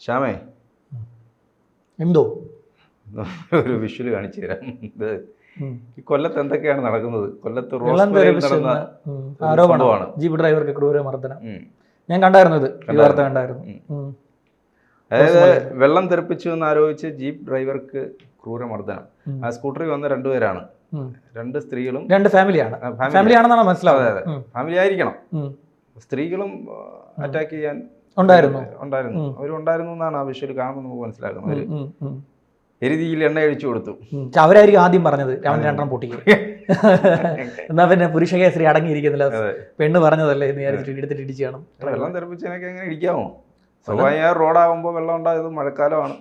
ശ്യാമേ. എന്തോ? ഒരു വിഷ്വൽ കാണിച്ചു തരാം. ഇത്. ഈ കൊല്ലത്ത് എന്തൊക്കെയാണ് നടക്കുന്നത്? കൊല്ലത്ത് ആരോപണമാണ് ജീപ്പ് ഡ്രൈവർക്ക് ക്രൂരമർദ്ദനം. ഞാൻ കണ്ടായിരുന്നു. ഇത്. വാർത്ത കണ്ടായിരുന്നു. അതായത് വെള്ളം തെറിപ്പിച്ചു എന്ന് ആരോപിച്ച് ജീപ്പ് ഡ്രൈവർക്ക് ക്രൂരമർദ്ദനം. ആ സ്കൂട്ടറിൽ വന്ന രണ്ടുപേരാണ്. രണ്ട് സ്ത്രീകളും രണ്ട് ഫാമിലിയാണ്. ഫാമിലി. ആണെന്നാണ് മനസ്സിലാവുന്നത്. ഫാമിലി ആയിരിക്കണം. സ്ത്രീകളും അറ്റാക്ക് ചെയ്യാൻ ഉണ്ടായിരുന്നു. ഉണ്ടായിരുന്നു. ഉം. അവരുണ്ടായിരുന്നു എന്നാണ് ആ വിഷ്വൽ കാണുമ്പോൾ നമുക്ക് മനസ്സിലാക്കുന്നത്. എരിതിയിൽ എണ്ണ അഴിച്ചു കൊടുത്തു. അവരായിരിക്കും ആദ്യം പറഞ്ഞത്. രാമൻ രണ്ടെണ്ണം പൊട്ടിക്കും. എന്നാ പിന്നെ പുരുഷ കേസരി അടങ്ങിയിരിക്കുന്നില്ല പെണ്ണ് പറഞ്ഞതല്ലേ എന്ന് വിചാരിച്ചിട്ട് എടുത്തിട്ട് ഇടിച്ചു കാണും വെള്ളം തെറിപ്പിച്ചതിനൊക്കെ എങ്ങനെ ഇടിക്കാമോ സ്വാഭാവിക റോഡാകുമ്പോൾ വെള്ളം ഉണ്ടായത് മഴക്കാലമാണ്.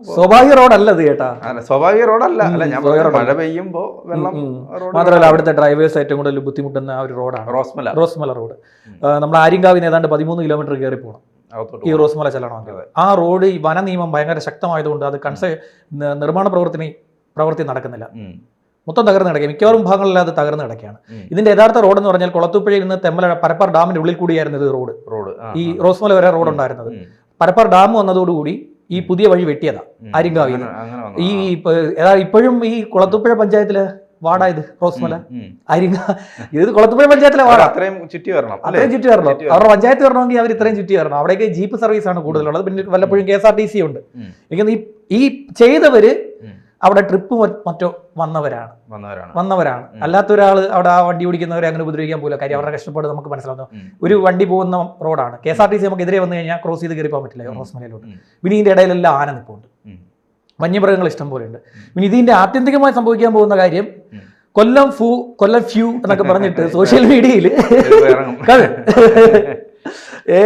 സ്വാഭാവിക റോഡല്ല ഇത് കേട്ടാ അല്ല സ്വാഭാവിക റോഡല്ല. അല്ല ഞാൻ മഴ പെയ്യുമ്പോ പെയ്യുമ്പോൾ വെള്ളം മാത്രമല്ല അവിടുത്തെ ഡ്രൈവേഴ്സ് ഏറ്റവും കൂടുതൽ ബുദ്ധിമുട്ടുന്ന ഒരു റോഡാണ്. റോസ്മല. റോസ്മല റോഡ്. നമ്മൾ ആര്യങ്കാവിന് ഏതാണ്ട് പതിമൂന്ന് കിലോമീറ്റർ കയറി പോകണം ഈ റോസ്മല ചെല്ലണമെങ്കിൽ ആ റോഡ് ഈ വന നിയമം ഭയങ്കര ശക്തമായതുകൊണ്ട് അത് കൺസ നിർമ്മാണ പ്രവർത്തന പ്രവൃത്തി നടക്കുന്നില്ല. മൊത്തം തകർന്ന് കിടക്കുക മിക്കവാറും ഭാഗങ്ങളിൽ അത് തകർന്ന് കിടക്കുകയാണ്. ഇതിന്റെ യഥാർത്ഥ റോഡ് എന്ന് പറഞ്ഞാൽ കുളത്തൂപ്പുഴയിൽ നിന്ന് തെമ്മല പരപ്പാർ ഡാമിന്റെ ഉള്ളിൽ കൂടിയായിരുന്നു ഇത് റോഡ്. റോഡ്. ഈ റോസ്മല വരെ റോഡ് ഉണ്ടായിരുന്നത്. പരപ്പാർ ഡാം വന്നതോടുകൂടി ഈ പുതിയ വഴി വെട്ടിയതാ അരിങ്കാവിൽ ആര്യങ്കാവിൽ. ഈ ഇപ്പോഴും ഈ കുളത്തുപ്പുഴ പഞ്ചായത്തിൽ വാടായത് ഇത് റോസ്മല. ആര്യങ്ക ഇത് കുളത്തുപുഴ പഞ്ചായത്തിലെ വാടാ? അത്രയും ചുറ്റി വരണം? അത്രയും ചുറ്റി വരണം. അവരുടെ പഞ്ചായത്ത് വരണമെങ്കിൽ അവർ ഇത്രയും ചുറ്റി വരണം. അവിടേക്ക് ജീപ്പ് സർവീസ് ആണ് കൂടുതലുള്ളത്. പിന്നെ വല്ലപ്പോഴും K S R T C ഉണ്ട്. എനിക്ക് ഈ ഈ ചെയ്തവര്. അവിടെ ട്രിപ്പ് മറ്റോ വന്നവരാണ്. വന്നവരാണ്. വന്നവരാണ്. അല്ലാത്ത ഒരാൾ അവിടെ ആ വണ്ടി ഓടിക്കുന്നവരെ അങ്ങനെ ഉപദ്രവിക്കാൻ പോലും കാര്യം അവരുടെ കഷ്ടപ്പാട് നമുക്ക് മനസ്സിലാവുന്നു. ഒരു വണ്ടി പോകുന്ന റോഡാണ്. K S R T C നമുക്ക് എതിരെ വന്നു കഴിഞ്ഞാൽ ക്രോസ് ചെയ്ത് കയറി പോകാൻ പറ്റില്ല. ക്രോസ് റോസ്മലയിലോട്ട് പിന്നെ ഇതിന്റെ ഇടയിലെല്ലാം ആന നിൽപ്പുണ്ട്. വന്യമൃഗങ്ങൾ ഇഷ്ടം പോലെ ഉണ്ട് പിന്നെ ഇതിന്റെ ആത്യന്തികമായി സംഭവിക്കാൻ പോകുന്ന കാര്യം കൊല്ലം ഫു കൊല്ലം ഫ്യൂ എന്നൊക്കെ പറഞ്ഞിട്ട് സോഷ്യൽ മീഡിയയിൽ. ഏ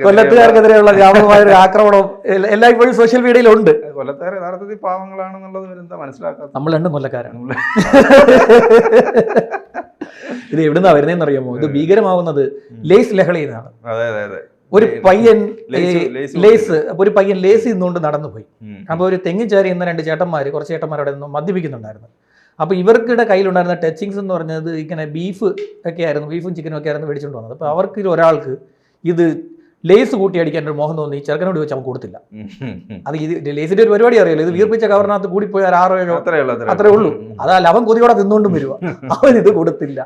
കൊല്ലത്തുകാർക്കെതിരെയുള്ള വ്യാപകമായ ഒരു ആക്രമണം എല്ലാ എല്ലാം ഇപ്പോഴും സോഷ്യൽ മീഡിയയിലുണ്ട് കൊല്ലത്തുകാർ യഥാർത്ഥത്തിൽ പാവങ്ങളാണെന്നുള്ളത് എന്താ മനസ്സിലാക്കാത്ത നമ്മൾ രണ്ടും കൊല്ലക്കാരാണ്. ഇത് എവിടുന്നാ വരുന്നതെന്ന് അറിയാമോ ഇത് ഭീകരമാവുന്നത് ലേസ് ലഹളയിൽ നിന്നാണ് അതെ അതെ അതെ. ഒരു പയ്യൻ ലേസ്- അപ്പൊ ഒരു പയ്യൻ ലേസ് ഇന്നുകൊണ്ട് നടന്നു പോയി അപ്പൊ അപ്പോൾ ഒരു തെങ്ങിച്ചാരി എന്ന രണ്ട് ചേട്ടന്മാർ കുറച്ച് ചേട്ടന്മാർ അവിടെ നിന്ന് മദ്യപിക്കുന്നുണ്ടായിരുന്നു. അപ്പോൾ ഇവർക്കിടെ കയ്യിലുണ്ടായിരുന്ന ടച്ചിങ്സ് എന്ന് പറഞ്ഞത് ഇങ്ങനെ ബീഫ് ഒക്കെ ആയിരുന്നു ബീഫും ചിക്കനും ഒക്കെ ആയിരുന്നു മേടിച്ചുകൊണ്ട് വന്നത്. അപ്പോൾ അവർക്ക് ഒരാൾക്ക് ഇത് ലേസ് കൂട്ടി അടിക്കാൻ ഒരു മോഹം തോന്നി ചെറുക്കനോട് ചോദിച്ചാൽ അവൻ കൊടുത്തില്ല. അത് ഇത് ലേസിന്റെ ഒരു പരിപാടി അറിയില്ല. ഇത് വീർപ്പിച്ച കവറിനകത്ത് കൂടിപ്പോയാൽ ആറോ ഏഴോ അത്രേ ഉള്ളൂ അത്രേ ഉള്ളൂ. അതല്ല അവൻ കൊതിയോടെ തിന്നുകൊണ്ടും വരുക അവൻ ഇത് കൊടുത്തില്ല.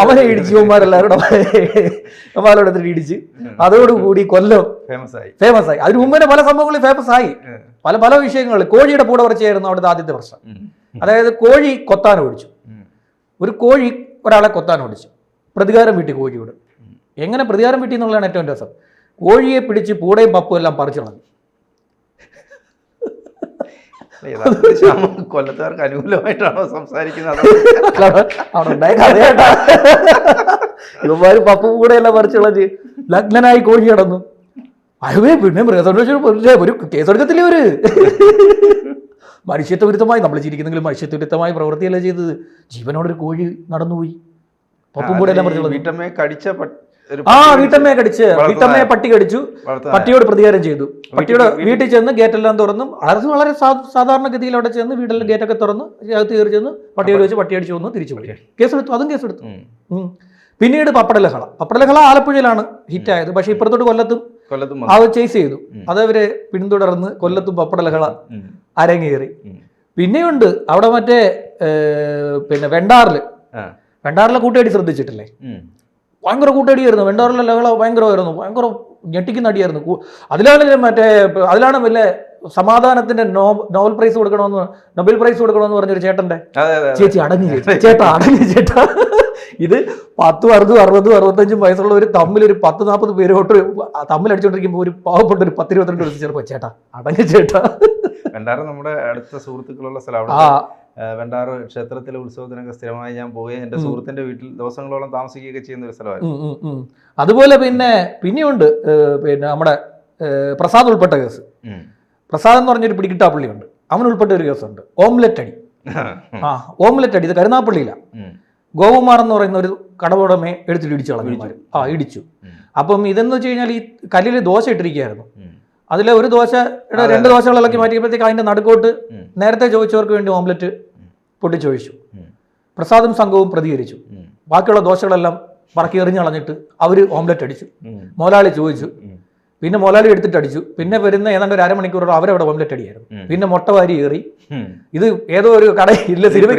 അവനെ ഇടിച്ച് യുവന്മാരെല്ലാവരുടെ അവന്മാരോട് ഇടിച്ച് അതോടുകൂടി കൊല്ലം. ഫേമസ് ആയി ഫേമസ് ആയി അതിന് മുമ്പേ പല സംഭവങ്ങളിൽ ഫേമസ് ആയി പല പല വിഷയങ്ങൾ കോഴിയുടെ പൂട പറച്ചായിരുന്നു അവിടുത്തെ ആദ്യത്തെ പ്രശ്നം അതായത് കോഴി കൊത്താൻ ഓടിച്ചു. ഒരു കോഴി ഒരാളെ കൊത്താൻ ഓടിച്ചു. പ്രതികാരം വീട്ടി കോഴിയോട്. എങ്ങനെ പ്രതികാരം കിട്ടി എന്നുള്ളതാണ് ഏറ്റവും രസം. കോഴിയെ പിടിച്ച് പൂടയും പപ്പും എല്ലാം പറിച്ചു കളഞ്ഞു. കൊല്ലത്തുകാർക്ക് അനുകൂലമായിട്ടാണോ സംസാരിക്കുന്നത്? ഇവന്മാര് പപ്പും കൂടെ എല്ലാം പറിച്ചു കളഞ്ഞ് ലഗ്നനായി കോഴി കിടന്നു. അയ്യേ പിന്നെ മൃഗസംരക്ഷണ ഒരു കേസെടുക്കത്തില്ലേ ഒരു മനുഷ്യത്വ വിരുദ്ധമായി നമ്മൾ ജീവിക്കുന്നെങ്കിലും മനുഷ്യത്വ വിരുദ്ധമായി പ്രവൃത്തിയല്ലേ ചെയ്തത്? ജീവനോടൊരു കോഴി നടന്നുപോയി. പപ്പും കൂടെ എല്ലാം പറിച്ചു വീട്ടമ്മയെ കടിച്ച ആ വീട്ടമ്മയെ കടിച്ച് വീട്ടമ്മയെ പട്ടി കടിച്ചു. പട്ടിയോട് പ്രതികാരം ചെയ്തു. പട്ടിയോട് വീട്ടിൽ- ചെന്ന് ഗേറ്റെല്ലാം തുറന്നു. അത് വളരെ സാധാരണ സാധാരണഗതിയിൽ അവിടെ ചെന്ന് വീട്ടിലെ ഗേറ്റൊക്കെ തുറന്ന് അകത്ത് കയറി ചെന്ന് പട്ടിയോട് വെച്ച് പട്ടി അടിച്ചു വന്നു തിരിച്ചു പോയി. കേസെടുത്തു. അതും കേസെടുത്തു. പിന്നീട് പപ്പടലഹള. പപ്പടലഹള ആലപ്പുഴയിലാണ് ഹിറ്റ് ഹിറ്റായത്. പക്ഷേ ഇപ്പുറത്തോട്ട് കൊല്ലത്തും വന്നു. ചേസ് ചെയ്തു. അതവരെ പിന്തുടർന്ന് കൊല്ലത്തും പപ്പടലഹള അരങ്ങേറി. പിന്നെയുണ്ട് അവിടെ മറ്റേ പിന്നെ വെണ്ടാറിൽ. വെണ്ടാറിലെ കൂട്ടുകാരി ശ്രദ്ധിച്ചിട്ടില്ലേ. ഭയങ്കര കൂട്ടടിയായിരുന്നു. വെണ്ടോറിലെ ലഹള ഭയങ്കരമായിരുന്നു. ഭയങ്കര ഞെട്ടിക്കുന്ന അടിയായിരുന്നു. അതിലാണ് മറ്റേ അതിലാണ് വല്ല സമാധാനത്തിന്റെ നോബൽ പ്രൈസ് കൊടുക്കണമെന്ന് നൊബേൽ പ്രൈസ് കൊടുക്കണമെന്ന് പറഞ്ഞൊരു ചേട്ടന്റെ. ചേച്ചി അടങ്ങി ചേട്ടാ അടങ്ങി ചേട്ടാ. ഇത് പത്തും അറുപതും അറുപതും അറുപത്തഞ്ചും വയസ്സുള്ള ഒരു തമ്മിൽ ഒരു പത്ത് നാൽപ്പത് പേരോട്ട് തമ്മിൽ അടിച്ചോണ്ടിരിക്കുമ്പോൾ ഒരു പാവപ്പെട്ട ഒരു പത്തിരുപത്തിരണ്ട് വയസ്സ് ചെറുപ്പം ചേട്ടാ അടങ്ങി ചേട്ടാ. നമ്മുടെ അടുത്ത സുഹൃത്തുക്കളുള്ള സ്ഥലം വെണ്ടാറ് ക്ഷേത്രത്തിലെ ഉത്സവത്തിനൊക്കെ സ്ഥിരമായി ഞാൻ പോവുകയും എന്റെ സുഹൃത്തിന്റെ സുഹൃത്തിന്റെ വീട്ടിൽ ദിവസങ്ങളോളം താമസിക്കുകയൊക്കെ ചെയ്യുന്ന ഒരു സ്ഥലമായിരുന്നു. അതുപോലെ പിന്നെ പിന്നെയുണ്ട് പിന്നെ നമ്മുടെ പ്രസാദ് ഉൾപ്പെട്ട കേസ്. പ്രസാദ് എന്ന് പറഞ്ഞൊരു പിടികിട്ടാപ്പള്ളിയുണ്ട്. അവൻ ഉൾപ്പെട്ട ഒരു കേസുണ്ട്. ഓംലെറ്റ് അടി ആ ഓംലെറ്റ് അടി ഇത് കരുനാപ്പള്ളിയിലാണ്. ഗോകുമാർ എന്ന് പറയുന്ന ഒരു കടവുടമയെ എടുത്തിട്ട് ഇടിച്ചു കളഞ്ഞു ആ ഇടിച്ചു. അപ്പം ഇതെന്ന് വെച്ച് കഴിഞ്ഞാൽ ഈ കല്ലിൽ ദോശ ഇട്ടിരിക്കുകയായിരുന്നു. അതിലെ ഒരു ദോശ രണ്ട് ദോശകൾ ഇളക്കി മാറ്റിയപ്പോഴത്തേക്ക് അതിന്റെ നടുക്കോട്ട് നേരത്തെ ചോദിച്ചവർക്ക് വേണ്ടി ഓംലെറ്റ് പൊട്ടിച്ചൊഴിച്ചു. പ്രസാദും സംഘവും പ്രതികരിച്ചു. ബാക്കിയുള്ള ദോശകളെല്ലാം പറക്കി എറിഞ്ഞ് കളഞ്ഞിട്ട് അവർ ഓംലെറ്റ് അടിച്ചു. മോലാളി ചോദിച്ചു. പിന്നെ മോലാളി എടുത്തിട്ട് അടിച്ചു. പിന്നെ വരുന്ന ഏതാണ്ട് ഒരു അരമണിക്കൂറോ അവരവിടെ ഓംലെറ്റ് അടിയായിരുന്നു. പിന്നെ മുട്ട വാരി ഏറി. ഇത് ഏതോ ഒരു കടയില്ല സിനിമ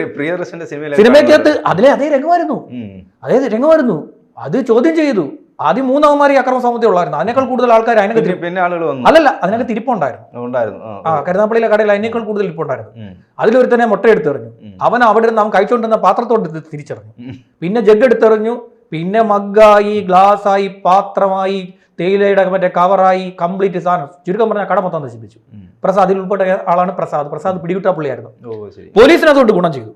സിനിമയ്ക്കകത്ത് അതിലെ അതേ രംഗമായിരുന്നു. അതേ രംഗമായിരുന്നു. അത് ചോദ്യം ചെയ്തു. ആദ്യം മൂന്നവന്മാരി ഈ അക്രമ സമൂഹത്തിൽ ഉള്ളായിരുന്നു. അതിനേക്കാൾ കൂടുതൽ ആൾക്കാർ അതിനകത്ത് പിന്നെ ആളുകൾ വന്നു. അല്ലല്ല അതിനകത്ത് തിരിപ്പുണ്ടായിരുന്നു ഉണ്ടായിരുന്നു. ആ, കരുനാപ്പള്ളിയിലെ കടയിൽ അതിനേക്കാൾ കൂടുതൽ ഇരിപ്പുണ്ടായിരുന്നു. അതിലൊരു അതിലൊരുത്തനെ മുട്ട എടുത്തെറിഞ്ഞു അവൻ അവിടെ നിന്ന് അവൻ കഴിച്ചുകൊണ്ടിരുന്ന പാത്രത്തോട്ട് തിരിച്ചറിഞ്ഞു. പിന്നെ ജഗ് എടുത്തെറിഞ്ഞു. പിന്നെ മഗ്ഗായി ഗ്ലാസ്സായി പാത്രമായി തേയിലയുടെ മറ്റേ കവറായി കംപ്ലീറ്റ് സാധനം. ചുരുക്കം പറഞ്ഞ കട മൊത്തം നശിപ്പിച്ചു. പ്രസാദിൽ പ്രസാദ് ഇതിൽ ഉൾപ്പെട്ട ആളാണ് പ്രസാദ്. പ്രസാദ് പിടികിട്ടാ പുള്ളിയായിരുന്നു. പോലീസിന് അതുകൊണ്ട് ഗുണം ചെയ്തു.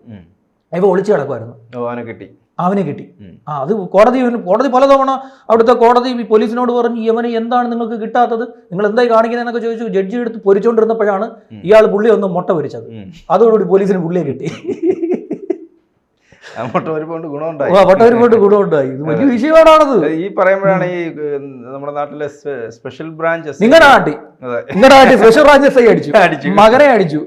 ഇവ ഒളിച്ചു കിടക്കുമായിരുന്നു അവനെ കിട്ടി. അവനെ കിട്ടി. ആ അത് കോടതി കോടതി പലതവണ അവിടുത്തെ കോടതി ഈ പോലീസിനോട് പറഞ്ഞു യവന് എന്താണ് നിങ്ങൾക്ക് കിട്ടാത്തത്? നിങ്ങൾ എന്തായി കാണിക്കുന്നതെന്നൊക്കെ ചോദിച്ചു. ജഡ്ജി എടുത്ത് പൊരിച്ചുകൊണ്ടിരുന്നപ്പോഴാണ് ഇയാൾ പുള്ളി ഒന്ന് മുട്ട പൊരിച്ചത്. അതോടുകൂടി പോലീസിന് പുള്ളിയെ കിട്ടി. ഒരുപാട് ഗുണമുണ്ടായി. വലിയ വിഷയമാണത്. ഈ പറയുമ്പോഴാണ് ഈ നമ്മുടെ നാട്ടിലെ സ്പെഷ്യൽ ബ്രാഞ്ചസ്. നിങ്ങളുടെ നാട്ടിൽ നിങ്ങളുടെ നാട്ടിൽ സ്പെഷ്യൽ അടിച്ചു. അടിച്ചു. മകനെ അടിച്ചു.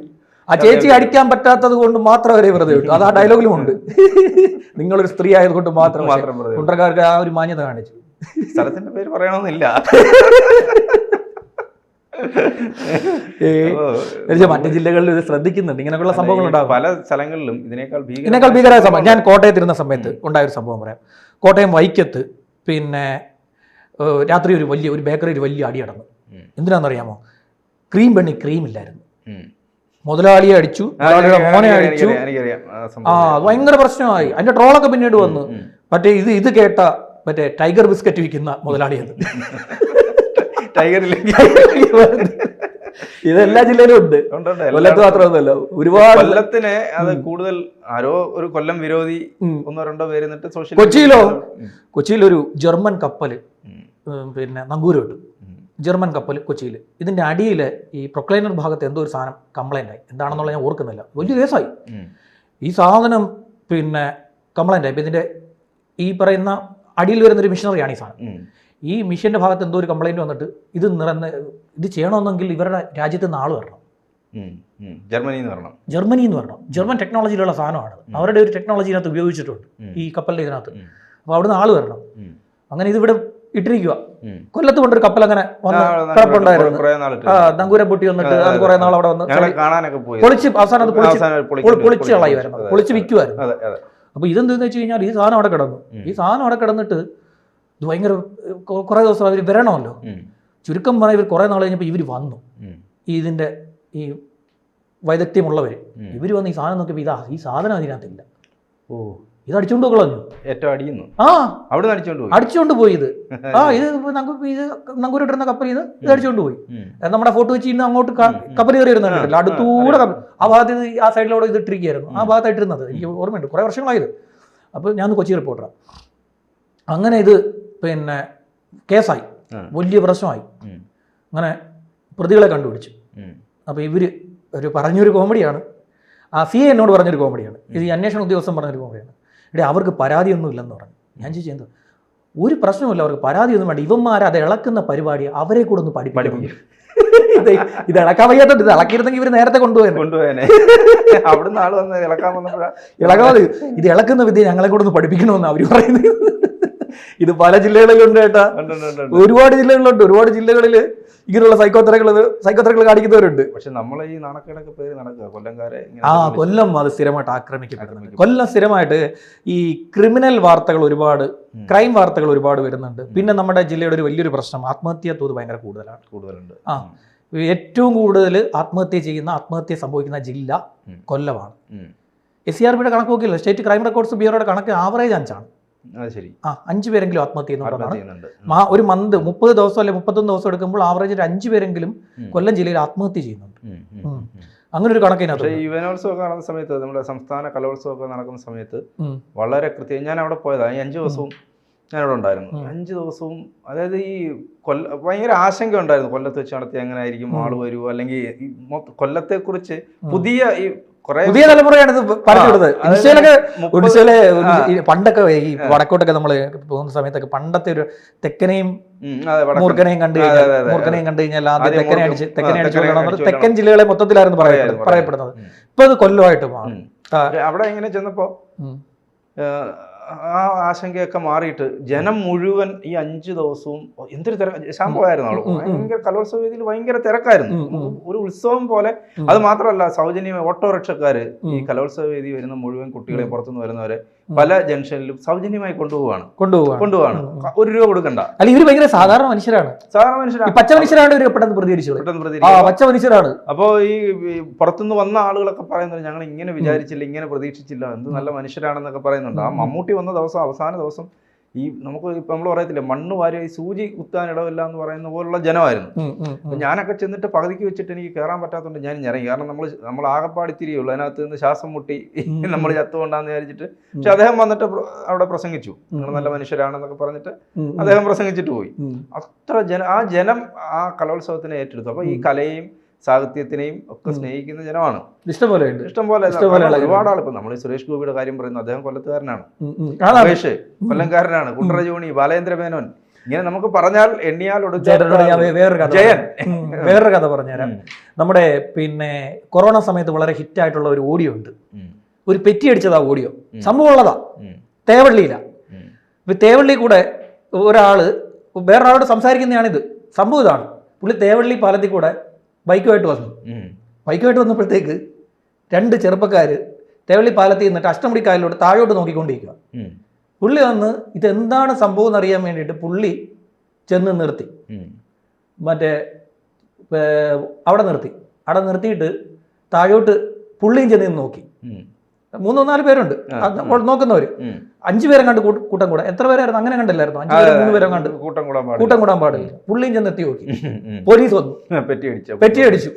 ആ ചേച്ചി അടിക്കാൻ പറ്റാത്തത് കൊണ്ട് മാത്രം അവരെ വെറുതെ വിട്ടു. അത് ആ ഡയലോഗിലും ഉണ്ട്. നിങ്ങളൊരു സ്ത്രീ ആയതുകൊണ്ട് മാത്രം മാത്രം. കുണ്ടക്കാർക്ക് ആ ഒരു മാന്യത കാണിച്ചു. സ്ഥലത്തിന്റെ പേര് പറയണമെന്നില്ല. മറ്റു ജില്ലകളിൽ ഇത് ശ്രദ്ധിക്കുന്നുണ്ട്. ഇങ്ങനെയുള്ള സംഭവങ്ങൾ ഉണ്ടാകും. പല സ്ഥലങ്ങളിലും ഇതിനേക്കാൾ ഇതിനേക്കാൾ ഭീകരമായ സംഭവം ഞാൻ കോട്ടയത്തിരുന്ന സമയത്ത് ഉണ്ടായ ഒരു സംഭവം പറയാം. കോട്ടയം വൈക്കത്ത് പിന്നെ രാത്രി ഒരു വലിയ ഒരു ബേക്കറി ഒരു വലിയ അടി നടന്നു. ഉം. എന്തിനാണെന്നറിയാമോ? ക്രീം പെണ്ണി ക്രീം ഇല്ലായിരുന്നു. മുതലാളിയെ അടിച്ചു മുതലാളിയുടെ മോനെ അടിച്ചു. ആ ഭയങ്കര പ്രശ്നമായി. അതിന്റെ ട്രോളൊക്കെ പിന്നീട് വന്നു. മറ്റേ ഇത് ഇത് കേട്ട മറ്റേ ടൈഗർ ബിസ്ക്കറ്റ് വിൽക്കുന്ന മുതലാളിയത് ടൈഗറിലേക്ക് ഇത് എല്ലാ ജില്ലയിലും ഉണ്ട്. കൊല്ലത്ത് മാത്രമൊന്നുമല്ല. ഒരുപാട് കൊല്ലത്തിന് അത് കൂടുതൽ ആരോ ഒരു കൊല്ലം വിരോധി. ഒന്നോ രണ്ടോ പേര് സോഷ്യൽ കൊച്ചിയിലോ? കൊച്ചിയിലൊരു കൊച്ചിയിൽ ഒരു ജർമ്മൻ കപ്പൽ പിന്നെ നങ്കൂരം ഇട്ടു. ജർമ്മൻ കപ്പൽ കൊച്ചിയിൽ. ഇതിന്റെ അടിയിൽ ഈ പ്രൊക്ലൈനർ ഭാഗത്ത് എന്തോ ഒരു സാധനം കംപ്ലൈന്റ് ആയി. എന്താണെന്നുള്ള ഞാൻ ഓർക്കുന്നില്ല. വലിയ കേസായി. ഈ സാധനം പിന്നെ കംപ്ലൈന്റ് ആയി. ഇപ്പം ഇതിന്റെ ഈ പറയുന്ന അടിയിൽ വരുന്നൊരു മിഷനറിയാണ് ഈ സാധനം. ഈ മിഷന്റെ ഭാഗത്ത് എന്തോ ഒരു കംപ്ലൈന്റ് വന്നിട്ട് ഇത് നിറന്ന് ഇത് ചെയ്യണമെന്നെങ്കിൽ ഇവരുടെ രാജ്യത്ത് നിന്ന് ആൾ വരണം. ജർമ്മനിയിൽ നിന്ന് വരണം. ജർമ്മനി എന്ന് ജർമ്മൻ ടെക്നോളജിയിലുള്ള സാധനമാണ് അവരുടെ ഒരു ടെക്നോളജി ഇതിനകത്ത് ഉപയോഗിച്ചിട്ടുണ്ട് ഈ കപ്പലിന്റെ ഇതിനകത്ത്. അപ്പോൾ അവിടുന്ന് ആൾ വരണം. അങ്ങനെ ഇതിവിടെ ഇട്ടിരിക്കുക. കൊല്ലത്ത് കൊണ്ടൊരു കപ്പൽ അങ്ങനെ വന്ന് കിടപ്പുണ്ടായിരുന്നു. നങ്കൂരം പൊട്ടി വന്നിട്ട് അതെ, കുറെ നാൾ അവിടെ വന്ന് ഞങ്ങളെ കാണാനൊക്കെ പോയി. പൊളിച്ച് അവസാനം അത് പൊളിച്ച് പൊളിച്ച്. കളയുമായിരുന്നു പൊളിച്ച്. വിൽക്കുമായിരുന്നു അതെ അതെ അപ്പൊ ഇതെന്തെന്ന് വെച്ച് കഴിഞ്ഞാൽ ഈ സാധനം അവിടെ കിടന്നു. ഈ സാധനം അവിടെ കിടന്നിട്ട് ഇത് ഭയങ്കര കുറെ ദിവസം അവർ വരണമല്ലോ. ചുരുക്കം പറഞ്ഞാൽ ഇവർ കുറേ നാൾ കഴിഞ്ഞപ്പോൾ ഇവർ വന്നു. ഈ ഇതിന്റെ ഈ വൈദഗ്ധ്യമുള്ളവർ. ഇവർ വന്ന് ഈ സാധനം നോക്കിയപ്പോൾ ഇതാ ഈ സാധനം അതിനകത്തില്ല. ഓ. ഇത് അടിച്ചുകൊണ്ട് കളഞ്ഞു ഏറ്റവും അടിയുന്നു. ആ. അവിടെ അടിച്ചുകൊണ്ട് പോയി അടിച്ചുകൊണ്ട് പോയി ഇത് ആ ഇത് നമുക്ക് ഇത് നങ്കൂരിട്ടിരുന്ന കപ്പലിൽ നിന്ന് ഇത് അടിച്ചുകൊണ്ട് പോയി നമ്മുടെ ഫോട്ടോ വെച്ച് ഇന്ന് അങ്ങോട്ട്. കപ്പൽ കയറി ആ, അടുത്തൂടെ കപ്പൽ. ആ ഭാഗത്ത് ഇത് ആ സൈഡിലൂടെ ഇത് ഇട്ടിരിക്കുകയായിരുന്നു. ആ ഭാഗത്ത് ഭാഗത്തായിട്ടിരുന്നത് എനിക്ക് ഓർമ്മയുണ്ട്. കുറേ വർഷങ്ങളായത്. അപ്പോൾ ഞാൻ കൊച്ചി റിപ്പോർട്ടറാണ് അങ്ങനെ ഇത് പിന്നെ കേസായി. വലിയ പ്രശ്നമായി. അങ്ങനെ പ്രതികളെ കണ്ടുപിടിച്ചു. അപ്പൊ അപ്പോൾ ഇവർ ഒരു പറഞ്ഞൊരു കോമഡിയാണ്. ആ സി എന്നോട് പറഞ്ഞൊരു കോമഡിയാണ്. ഇത് ഈ അന്വേഷണ ഉദ്യോഗസ്ഥൻ പറഞ്ഞൊരു കോമഡിയാണ്. ഇവിടെ അവർക്ക് പരാതിയൊന്നും ഇല്ലെന്ന് പറഞ്ഞു. ഞാൻ ചോദിച്ചു എന്ത് ഒരു പ്രശ്നമില്ല അവർക്ക് പരാതിയൊന്നും വേണ്ട. ഇവന്മാരെ അത് ഇളക്കുന്ന പരിപാടി അവരെ കൂടെ ഒന്ന് പഠിപ്പിക്കും. ഇത് ഇളക്കാൻ വയ്യാത്തോണ്ട് ഇത് ഇളക്കിയിരുന്നെങ്കിൽ ഇവർ നേരത്തെ കൊണ്ടുപോയി കൊണ്ടുപോയനെ. അവിടുന്ന് ആൾ വന്ന് ഇളക്കാൻ വന്നപ്പോഴാണ് ഇളകാതെ ഇത് ഇളക്കുന്ന വിദ്യ ഞങ്ങളെ കൂടെ ഒന്ന് പഠിപ്പിക്കണമെന്ന് അവർ പറയുന്നത്. ഇത് പല ജില്ലകളിലുണ്ട് ഏട്ടാ. ഒരുപാട് ജില്ലകളിലുണ്ട്. ഒരുപാട് ജില്ലകളിൽ ഇങ്ങനെയുള്ള സൈക്കോത്തറകൾ സൈക്കോത്തറകൾ കാണിക്കുന്നവരുണ്ട്. പക്ഷെ നമ്മളെ ഈ നാണക്കേടൊക്കെ പേര് നടക്കുക. കൊല്ലംകാരെ ആ കൊല്ലം അത് സ്ഥിരമായിട്ട് ആക്രമിക്കപ്പെടുന്നു ആക്രമിക്കപ്പെടും. കൊല്ലം സ്ഥിരമായിട്ട് ഈ ക്രിമിനൽ വാർത്തകൾ ഒരുപാട് ക്രൈം വാർത്തകൾ ഒരുപാട് വരുന്നുണ്ട്. പിന്നെ നമ്മുടെ ജില്ലയുടെ ഒരു വലിയൊരു പ്രശ്നം ആത്മഹത്യാ തോത് ഭയങ്കര കൂടുതലാണ്. കൂടുതലുണ്ട്. ആ. ഏറ്റവും കൂടുതൽ ആത്മഹത്യ ചെയ്യുന്ന ആത്മഹത്യ സംഭവിക്കുന്ന ജില്ല കൊല്ലമാണ്. എസ് സി ആർ ബിയുടെ കണക്ക് നോക്കിയില്ല? സ്റ്റേറ്റ് ക്രൈം റെക്കോർഡ്സ് ബ്യൂറോയുടെ കണക്ക് ആവറേജ് അഞ്ചാണ്. അത് ശരി. ആ അഞ്ച് പേരെങ്കിലും ആത്മഹത്യ ചെയ്യുന്നുണ്ടെന്നാണ്. ഒരു മന്ത് മുപ്പത് ദിവസം അല്ലെങ്കിൽ മുപ്പത്തൊന്ന് ദിവസം എടുക്കുമ്പോൾ ആവറേജ് ഒരു അഞ്ച് പേരെങ്കിലും കൊല്ലം ജില്ലയിൽ ആത്മഹത്യ ചെയ്യുന്നുണ്ട്. അങ്ങനെ ഒരു കണക്കിനകത്ത് യുവനോത്സവം യുവനോത്സവമൊക്കെ നടന്ന സമയത്ത് നമ്മുടെ സംസ്ഥാന കലോത്സവമൊക്കെ നടക്കുന്ന സമയത്ത് വളരെ കൃത്യം ഞാൻ അവിടെ പോയതാണ് ഈ അഞ്ച് ദിവസവും ഞാൻ അവിടെ ഉണ്ടായിരുന്നു. അഞ്ച് ദിവസവും അതായത് ഈ കൊല്ല ഭയങ്കര ആശങ്ക ഉണ്ടായിരുന്നു. കൊല്ലത്ത് വെച്ച് നടത്തി എങ്ങനെ ആയിരിക്കും ആൾ വരുമോ അല്ലെങ്കിൽ കൊല്ലത്തെ കുറിച്ച് പുതിയ ഈ കുറെ പുതിയ തലമുറയാണ് ഇത് പറഞ്ഞുകൊടുത്തത് പണ്ടൊക്കെ ഈ വടക്കോട്ടൊക്കെ നമ്മൾ പോകുന്ന സമയത്തൊക്കെ പണ്ടത്തെ ഒരു തെക്കനെയും മൂർഖനെയും കണ്ടു കഴിഞ്ഞാൽ. മൂർഖനെയും കണ്ടു കഴിഞ്ഞാൽ ആദ്യം തെക്കനെ അടിച്ച് തെക്കനെ അടിച്ചു തെക്കൻ. ജില്ലകളെ മൊത്തത്തിലായിരുന്നു പറയപ്പെടുന്നത്. ഇപ്പൊ അത് കൊല്ലമായിട്ട് മാറും. അവിടെ എങ്ങനെ ചെന്നപ്പോ? ആ ആശങ്കയൊക്കെ മാറിയിട്ട് ജനം മുഴുവൻ ഈ അഞ്ച് ദിവസവും എന്തൊരു തിരക്ക് ശ്യാം പോയായിരുന്നു അവൾ. ഭയങ്കര കലോത്സവ വേദിയിൽ ഭയങ്കര തിരക്കായിരുന്നു. ഒരു ഉത്സവം പോലെ അത് മാത്രമല്ല സൗജന്യ ഓട്ടോറിക്ഷക്കാര് ഈ. കലോത്സവ വേദി വരുന്ന മുഴുവൻ കുട്ടികളെ. പുറത്തുനിന്ന് വരുന്നവരെ. പല ജംഗ്ഷനിലും സൗജന്യമായി കൊണ്ടുപോവാണ്. കൊണ്ടുപോവാണ് കൊണ്ടുപോവാണ്. ഒരു രൂപ കൊടുക്കണ്ട. അല്ല ഇവർ ഭയങ്കര സാധാരണ മനുഷ്യരാണ്. സാധാരണ മനുഷ്യരാണ് പച്ച മനുഷ്യരാണ് ഇവർ പെട്ടെന്ന് ആ പച്ച മനുഷ്യരാണ്. അപ്പോൾ ഈ ഈ പുറത്തുനിന്ന് വന്ന ആളുകളൊക്കെ പറയുന്നത് ഞങ്ങൾ ഇങ്ങനെ വിചാരിച്ചില്ല ഇങ്ങനെ പ്രതീക്ഷിച്ചില്ല. എന്ത് നല്ല മനുഷ്യരാണെന്നൊക്കെ പറയുന്നുണ്ട്. ആ മമ്മൂട്ടി വന്ന ദിവസം അവസാന ദിവസം ഈ നമുക്ക് ഇപ്പം നമ്മൾ പറയത്തില്ല മണ്ണ് വാരി സൂചി കുത്താൻ ഇടവില്ല എന്ന് പറയുന്ന പോലുള്ള ജനമായിരുന്നു. ഞാനൊക്കെ ചെന്നിട്ട് പകുതിക്ക് വെച്ചിട്ട് എനിക്ക് കയറാൻ പറ്റാത്തതുകൊണ്ട് ഞാൻ ഇറങ്ങി കാരണം നമ്മൾ നമ്മൾ ആകപ്പാടിത്തിരിയുള്ളൂ അതിനകത്ത് നിന്ന് ശ്വാസം മുട്ടി. നമ്മൾ ചത്തുകൊണ്ടാന്ന് വിചാരിച്ചിട്ട്. പക്ഷെ അദ്ദേഹം വന്നിട്ട് അവിടെ പ്രസംഗിച്ചു. നിങ്ങൾ നല്ല മനുഷ്യരാണെന്നൊക്കെ പറഞ്ഞിട്ട്. അദ്ദേഹം പ്രസംഗിച്ചിട്ട് പോയി. അത്ര ജന ആ ജനം ആ കലോത്സവത്തിനെ ഏറ്റെടുത്തു. അപ്പൊ ഈ ഉം. സാഹിത്യത്തിനെയും ഒക്കെ സ്നേഹിക്കുന്ന ജനമാണ്. ഇഷ്ടംപോലെ ഇഷ്ടംപോലെ. ഒരുപാട് ആൾ ഇപ്പൊ നമ്മൾ സുരേഷ് ഗോപിയുടെ കാര്യം പറയുന്നു അദ്ദേഹം കൊല്ലത്തുകാരനാണ്. സുരേഷ് കൊല്ലംകാരനാണ്. കുട്ടറ ജോണി ബാലേന്ദ്ര മേനോൻ. ഇങ്ങനെ നമുക്ക് പറഞ്ഞാൽ എണ്ണിയാൽ വേറൊരു കഥ ജയൻ. വേറൊരു കഥ പറഞ്ഞുതരാം. നമ്മുടെ പിന്നെ കൊറോണ സമയത്ത് വളരെ ഹിറ്റ് ആയിട്ടുള്ള ഒരു ഓഡിയോ ഉണ്ട്. ഒരു പെറ്റി അടിച്ചതാ ഓഡിയോ. സംഭവമുള്ളതാ സംഭവം ഉള്ളതാ തേവള്ളിയില. തേവള്ളി കൂടെ ഒരാൾ വേറൊരാളോട് സംസാരിക്കുന്നതാണിത് സംഭവം ഇതാണ്. പുള്ളി തേവള്ളി പാലത്തിൽ കൂടെ ബൈക്കുമായിട്ട് വന്നു. ബൈക്കുമായിട്ട് വന്നപ്പോഴത്തേക്ക് രണ്ട് ചെറുപ്പക്കാർ തേവള്ളി പാലത്തിൽ നിന്നിട്ട് അഷ്ടമുടി കായലിലോട്ട് താഴോട്ട് നോക്കിക്കൊണ്ടിരിക്കുക പുള്ളി വന്ന് ഇതെന്താണ് സംഭവം എന്നറിയാൻ വേണ്ടിയിട്ട് പുള്ളി ചെന്ന് നിർത്തി. മറ്റേ അവിടെ നിർത്തി. അവിടെ നിർത്തിയിട്ട് താഴോട്ട് പുള്ളിയും ചെന്ന് നോക്കി. മൂന്നോ നാല് പേരുണ്ട്. നോക്കുന്നവര്. അഞ്ചു പേരെ കണ്ട് കൂട്ടം കൂടാ എത്ര പേരായിരുന്നു? അങ്ങനെ കണ്ടില്ലായിരുന്നു? അഞ്ചു പേരെ മൂന്ന് പേരെ കണ്ട് കൂട്ടം കൂടാൻ പാടില്ല. കൂട്ടം കൂടാൻ പാടില്ല. പുള്ളിയും ചെന്ന് എത്തി നോക്കി. പോലീസ് വന്നു. പെറ്റി പെറ്റിയടിച്ചു പെറ്റിയടിച്ചു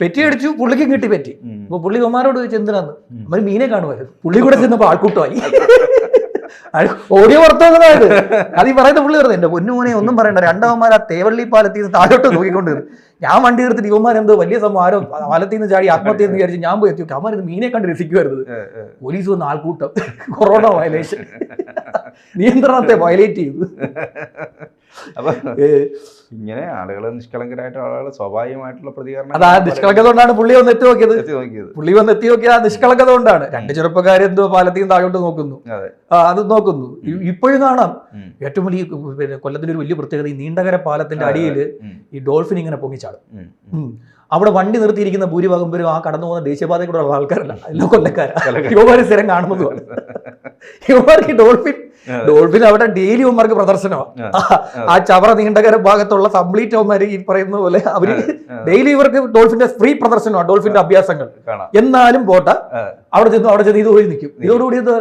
പെറ്റി അടിച്ചു. പുള്ളിക്കും കിട്ടി പറ്റി. അപ്പൊ പുള്ളി കുമാരോട് ചോദിച്ചു എന്തിനാന്ന്. അവർ മീനെ കാണുമായിരുന്നു. പുള്ളി കൂടെ ചെന്നപ്പോ ആൾക്കൂട്ടമായി. ഓടിയ പുറത്തുവന്നതായത് അത് ഈ പറയുന്ന പുള്ളി വെറുതെ എന്റെ പൊന്നുമോനെ ഒന്നും പറയണ്ട. രണ്ടവന്മാർ ആ തേവള്ളി പാലത്തിൽ നിന്ന് താഴോട്ട് നോക്കിക്കൊണ്ട് ഞാൻ വണ്ടി എടുത്തിട്ട് ഇവന്മാർ എന്തോ വലിയ സംഭവം ആരോ പാലത്തിൽ നിന്ന് ചാടി ആത്മഹത്യ എന്ന് വിചാരിച്ച് ഞാൻ പോയി എത്തി അമ്മാർ മീനെ കണ്ട് രസിക്കുമായിരുന്നു ഏ, ഏ. പോലീസ് വന്ന ആൾക്കൂട്ടം. Corona violation. നിയന്ത്രണത്തെ വയലേറ്റ് ചെയ്തു. അപ്പൊ ഇങ്ങനെ ആളുകൾ നിഷ്കളങ്കരായിട്ട് ആളുകൾ സ്വാഭാവികമായിട്ടുള്ള പ്രതികരണം അത് ആ നിഷ്കളങ്കത കൊണ്ടാണ് പുള്ളി വന്ന് എത്തി നോക്കിയത്. എത്തി നോക്കിയത്. പുള്ളി വന്ന് എത്തി നോക്കിയത് ആ നിഷ്കളങ്കത കൊണ്ടാണ്. രണ്ട് ചെറുപ്പക്കാരെന്തോ പാലത്തിൽ നിന്ന് താഴോട്ട് നോക്കുന്നു. അതെ. നോക്കുന്നു. ഇപ്പോഴും കാണാം. ഏറ്റവും വലിയ പിന്നെ കൊല്ലത്തിന്റെ ഒരു വലിയ പ്രത്യേകത ഈ നീണ്ടകര പാലത്തിന്റെ അടിയിൽ ഈ ഡോൾഫിൻ ഇങ്ങനെ പൊങ്ങിച്ചാടും. അവിടെ വണ്ടി നിർത്തിയിരിക്കുന്ന ഭൂരിഭാഗം പേരും ആ കടന്നു പോകുന്ന ദേശീയപാതയിൽ കൂടെ ഉള്ള ആൾക്കാരല്ല. എല്ലാം കൊല്ലക്കാരാ. കൊല്ലക്കാരാ. യുവമാര് സ്ഥിരം കാണുന്നതുമാണ് യുവമാർക്ക് ഡോൾഫിൻ. ഡോൾഫിൻ അവിടെ ഡെയിലി യുവമാർക്ക് പ്രദർശനമാണ് ആ. ചവറ നീണ്ടകര ഭാഗത്തുള്ള കംപ്ലീറ്റ് യുവമാര് ഈ പറയുന്ന പോലെ അവർ ഡെയിലി ഇവർക്ക് ഡോൾഫിന്റെ ഫ്രീ പ്രദർശനമാണ് ഡോൾഫിന്റെ അഭ്യാസങ്ങൾ. എന്നാലും പോട്ടെ അവിടെ ചെന്ന് അവിടെ ചെന്ന് ഇത് ഒഴി നിൽക്കും. ഇതോടുകൂടി ഇത്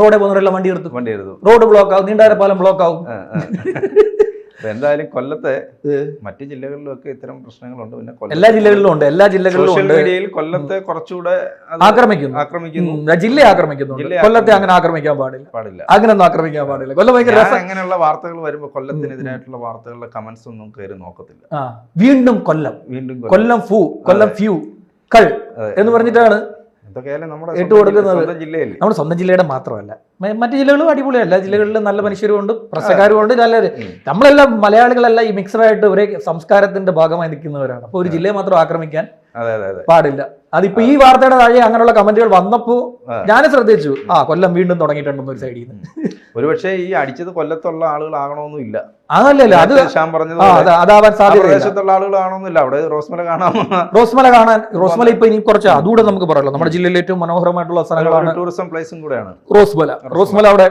റോഡെ പോകുന്നവരെല്ലാം വണ്ടി എടുത്തു. വണ്ടി എടുത്തു. റോഡ് ബ്ലോക്ക് ആവും നീണ്ടകര പാലം ബ്ലോക്ക് ആവും എന്തായാലും കൊല്ലത്തെ മറ്റു ജില്ലകളിലൊക്കെ ഇത്തരം പ്രശ്നങ്ങളുണ്ട്. പിന്നെ എല്ലാ ജില്ലകളിലും ഉണ്ട്. എല്ലാ ജില്ലകളിലും സോഷ്യൽ ഉണ്ട്. മീഡിയയിൽ കൊല്ലത്തെ കുറച്ചുകൂടെ ആക്രമിക്കുന്നു. ആക്രമിക്കുന്നു. ജില്ല ജില്ലയെ ആക്രമിക്കുന്നുണ്ട്. ജില്ലയെ കൊല്ലത്തെ അങ്ങനെ ആക്രമിക്കാൻ പാടില്ല. പാടില്ല. അങ്ങനെ ഒന്നും ആക്രമിക്കാൻ പാടില്ല. കൊല്ലം ഭയങ്കര അങ്ങനെയുള്ള വാർത്തകൾ വരുമ്പോൾ കൊല്ലത്തിനെതിരായിട്ടുള്ള വാർത്തകളുടെ കമന്റ്സ് ഒന്നും കയറി നോക്കത്തില്ല. വീണ്ടും കൊല്ലം. വീണ്ടും കൊല്ലം ഫു. കൊല്ലം ഫ്യൂ. കൾ എന്ന് പറഞ്ഞിട്ടാണ് നമ്മുടെ ഇട്ട് സ്വന്തം കൊടുക്കുന്നത്. നമ്മുടെ സ്വന്തം ജില്ലയുടെ മാത്രമല്ല. മറ്റു ജില്ലകളും അടിപൊളിയാണ് എല്ലാ ജില്ലകളിലും നല്ല മനുഷ്യരും ഉണ്ട് പ്രശ്നക്കാരും ഉണ്ട് നല്ല നമ്മളെല്ലാം മലയാളികളെല്ലാം ഈ മിക്സഡായിട്ട് ഒരേ സംസ്കാരത്തിന്റെ ഭാഗമായി നിൽക്കുന്നവരാണ്. അപ്പോൾ ഒരു ജില്ലയെ മാത്രം ആക്രമിക്കാൻ പാടില്ല. അതിപ്പോ ഈ വാർത്തയുടെ താഴെ അങ്ങനെയുള്ള കമന്റുകൾ വന്നപ്പോ. ഞാൻ ശ്രദ്ധിച്ചു. ആ കൊല്ലം വീണ്ടും തുടങ്ങിയിട്ടുണ്ടെന്ന് ഒരു സൈഡിൽ നിന്ന്. ഒരുപക്ഷെ ഈ അടിച്ചത് കൊല്ലത്തുള്ള ആളുകളാകണമെന്നും ഇല്ല. അതല്ലല്ലോ അത് ശ്യാം പറഞ്ഞത് അതാവാൻ ആ പ്രദേശത്തുള്ള ആളുകളാണോന്നില്ല അവിടെ റോസ്മല കാണാൻ റോസ്മല കാണാൻ റോസ്മല ഇപ്പൊ ഇനി കുറച്ച് അതുകൂടെ നമുക്ക് പറയാലോ. നമ്മുടെ ജില്ലയിലെ ഏറ്റവും മനോഹരമായിട്ടുള്ള സ്ഥലങ്ങളാണ് ടൂറിസം പ്ലേസും കൂടെയാണ്. റോസ്മല. റോസ്മല അവിടെ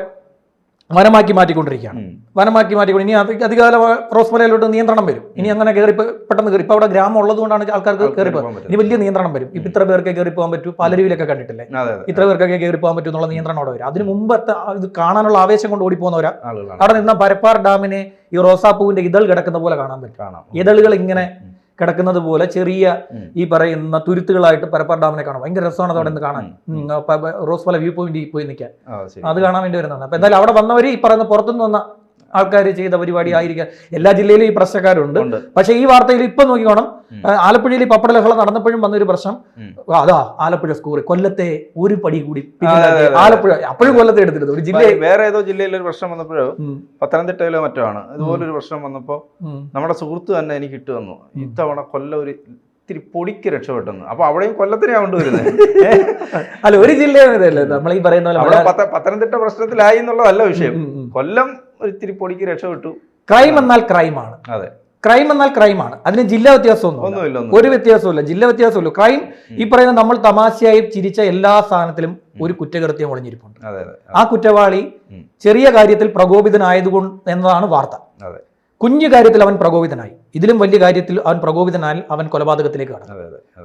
വനമാക്കി മാറ്റിക്കൊണ്ടിരിക്കുകയാണ്. വനമാക്കി മാറ്റിക്കൊണ്ട് ഇനി അധികാല റോസ് മലയിലോട്ട് നിയന്ത്രണം വരും. ഇനി അങ്ങനെ കയറി പെട്ടെന്ന് കയറി ഇപ്പൊ അവിടെ ഗ്രാമം ഉള്ളതുകൊണ്ടാണ് ആൾക്കാർക്ക് ആൾക്കാർക്ക് കയറി ഇനി വലിയ നിയന്ത്രണം വരും. ഇപ്പൊ ഇത്ര പേർക്ക് കയറി പോകാൻ പറ്റൂ. പലരുവിലൊക്കെ കണ്ടിട്ടില്ലേ? ഇത്ര പേർക്കൊക്കെ കയറി പോകാൻ പറ്റും എന്നുള്ള നിയന്ത്രണം അവിടെ വരും. അതിന് മുമ്പ് ഇത് കാണാനുള്ള ആവേശം കൊണ്ട് ഓടിപ്പോകുന്നവരാ. അവിടെ നിന്ന പരപ്പാർ ഡാമിനെ ഈ റോസാപ്പൂവിന്റെ ഇതൾ കിടക്കുന്ന പോലെ കാണാൻ പറ്റും. ഇതളുകൾ ഇങ്ങനെ. കിടക്കുന്നത് പോലെ ചെറിയ ഈ പറയുന്ന തുരുത്തുകളായിട്ട് പരപ്പാർ ഡാമിനെ കാണാം. ഭയങ്കര രസമാണ് അവിടെ നിന്ന് കാണാൻ. റോസ് പല വ്യൂ പോയിന്റ് പോയി നിൽക്കാൻ. അത് കാണാൻ വേണ്ടി വരുന്നതാണ്. അപ്പൊ എന്തായാലും അവിടെ വന്നവർ ഈ പറയുന്ന പുറത്തുനിന്ന് വന്ന ആൾക്കാർ ചെയ്ത പരിപാടി ആയിരിക്കാം. എല്ലാ ജില്ലയിലും ഈ പ്രശ്നക്കാരുണ്ട്. പക്ഷെ ഈ വാർത്തയിൽ ഇപ്പൊ നോക്കിക്കോണം. ആലപ്പുഴയിൽ ഈ പപ്പട ലഹള നടന്നപ്പോഴും വന്നൊരു പ്രശ്നം. അതാ ആലപ്പുഴ സ്കൂർ കൊല്ലത്തെ ഒരു പടി കൂടി. ആലപ്പുഴ അപ്പോഴും കൊല്ലത്തെ എടുത്തിരുന്നു ഒരു ജില്ല വേറെ ഏതോ ജില്ലയിൽ ഒരു പ്രശ്നം വന്നപ്പോഴോ? പത്തനംതിട്ടയിലോ മറ്റോ ആണ്. ഇതുപോലൊരു പ്രശ്നം വന്നപ്പോൾ നമ്മുടെ സുഹൃത്ത് തന്നെ എനിക്ക് ഇട്ട് തന്നു. ഇത്തവണ കൊല്ലം ഒരു ഇത്തിരി പൊടിക്ക് രക്ഷപ്പെട്ടെന്ന്. അപ്പൊ അവിടെയും കൊല്ലത്തിനെയാ കൊണ്ടുവരുന്നത് അല്ല ഒരു ജില്ലയാണ് ഇതല്ലേ? നമ്മൾ ഈ പറയുന്ന പോലെ പത്തനംതിട്ട പ്രശ്നത്തിലായി എന്നുള്ളതല്ല വിഷയം. കൊല്ലം ഒരു ഇത്തിരി പൊടിക്ക് രക്ഷപ്പെട്ടു. ക്രൈം എന്നാൽ ക്രൈമാണ്. അതെ. ക്രൈം എന്നാൽ ക്രൈമാണ്. അതിന് ജില്ലാ വ്യത്യാസമൊന്നും ഒന്നുമില്ല ഒന്നും ഒരു വ്യത്യാസമില്ല ജില്ല വ്യത്യാസമില്ല ക്രൈം ഈ പറയുന്ന നമ്മൾ തമാശയായി ചിരിച്ച എല്ലാ സാധനത്തിലും ഒരു കുറ്റകൃത്യം ഒളിഞ്ഞിരിപ്പുണ്ട്. ആ കുറ്റവാളി ചെറിയ കാര്യത്തിൽ പ്രകോപിതനായതുകൊണ്ട് എന്നതാണ് വാർത്ത. കുഞ്ഞു കാര്യത്തിൽ അവൻ പ്രകോപിതനായി. ഇതിലും വലിയ കാര്യത്തിൽ അവൻ പ്രകോപിതനാൽ അവൻ കൊലപാതകത്തിലേക്ക് കടന്നു.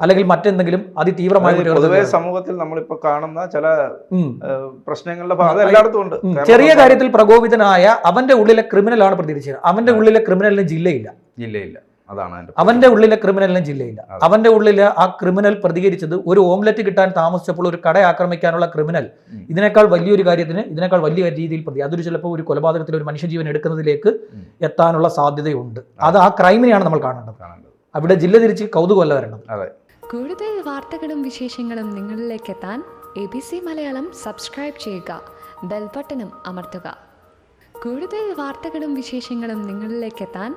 അല്ലെങ്കിൽ മറ്റെന്തെങ്കിലും അതിതീവ്രമായ പൊതുവെ സമൂഹത്തിൽ നമ്മളിപ്പോ കാണുന്ന ചില പ്രശ്നങ്ങളുടെ ഭാഗം എല്ലായിടത്തും ഉണ്ട്. ചെറിയ കാര്യത്തിൽ പ്രകോപിതനായ അവന്റെ ഉള്ളിലെ ക്രിമിനലാണ് പ്രതികരിച്ചത് അവന്റെ ഉള്ളിലെ ക്രിമിനലിന് ജില്ലയില്ല. ജില്ലയില്ല. അതാണ് അവന്റെ ഉള്ളിലെ ക്രിമിനലിനും ജില്ലയില്ല അവന്റെ ഉള്ളിലെ ആ ക്രിമിനൽ പ്രതികരിച്ചത് ഒരു ഓംലെറ്റ് കിട്ടാൻ താമസിച്ചപ്പോൾ ഒരു കട ആക്രമിക്കാനുള്ള ക്രിമിനൽ ഇതിനേക്കാൾ വലിയൊരു കാര്യത്തിന് ഇതിനേക്കാൾ വലിയ രീതിയിൽ പ്രതി അതൊരു ചിലപ്പോൾ ഒരു കൊലപാതകത്തിൽ ഒരു മനുഷ്യജീവൻ എടുക്കുന്നതിലേക്ക് എത്താനുള്ള സാധ്യതയുണ്ട്. അത്. ആ ക്രൈമിനെയാണ് നമ്മൾ കാണേണ്ടത്. കാണേണ്ടത്. അവിടെ ജില്ല തിരിച്ച് കൗതുകമല്ല വരണം. അതെ. കൂടുതൽ വാർത്തകളും വിശേഷങ്ങളും നിങ്ങളിലേക്ക് എത്താൻ A B C Malayalam subscribe ചെയ്യുക. ബെൽബട്ടനും അമർത്തുക. കൂടുതൽ വാർത്തകളും വിശേഷങ്ങളും നിങ്ങളിലേക്ക് എത്താൻ